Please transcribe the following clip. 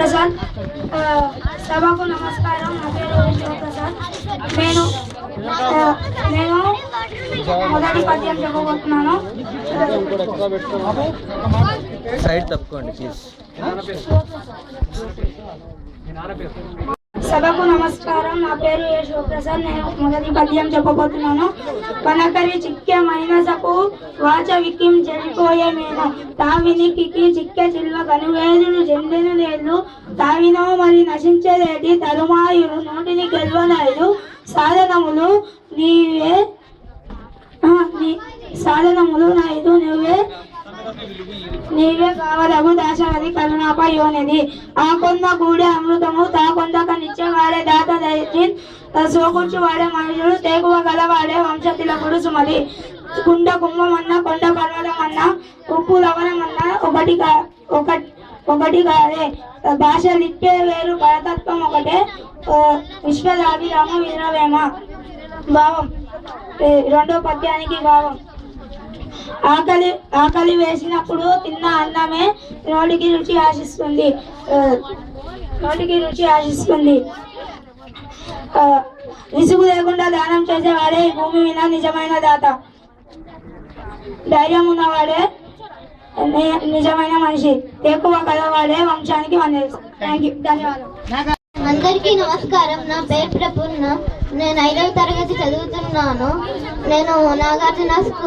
ప్రసాద్ సభకు నమస్కారం. నా పేరు శివప్రసాద్. నేను నేను మొదటి పద్యం చెప్పబోతున్నాను. సైడ్ తప్పుకోండి ప్లీజ్. సభకు నమస్కారం. నా పేరు ఏ శివప్రసాద్ నేను మొదటి పద్యం చెప్పబోతున్నాను. కనకరి చిక్కె మైనసకు వాచ విక్కిం చెడిపోయే మీద తావిని కిక్కి చిక్కె చిల్వ కనువేదులు చెందిన లేదు తావినో మరి నశించేదేటి? తరుమాయులు నోటిని గెలవనాయుడు సాధనములు నీవే. సాధనములు నా సాధనములు నాయుడు నువ్వే. నీవే కావలము దాశరథి కరుణాప యోనిది ఆ కొన్న కూడే అమృతము తాకు దాత దైత్రిన్ సోకుంచు వాడే మనుషుడు తేకువ గలవాడే వంశతిలకుడు సుమది కుండ కుంభమన్న కొండ పర్వతమన్న ఉప్పు లవణమన్న ఒకటి ఒకటి ఒకటి కాదే. భాషలిట్టే వేరు పరతత్వం ఒకటే. విశ్వదాభిరామ వీరవేమ. భావం. రెండో పద్యానికి భావం. ఆకలి ఆకలి వేసినప్పుడు తిన్న అన్నమే నోటికి రుచి ఆశిస్తుంది. నోటికి రుచి ఆశిస్తుంది. విసుగు లేకుండా దానం చేసేవాడే ఈ భూమి మీద నిజమైన దాత. ధైర్యం ఉన్నవాడే ని- నిజమైన మనిషి. ఎక్కువ కలవాడే వంశానికి థ్యాంక్ యూ ధన్యవాదాలు. అందరికీ నమస్కారం. నా పేరు ప్రపూర్ణ నేను ఐదవ తరగతి చదువుతున్నాను. నేను నాగార్జున స్కూల్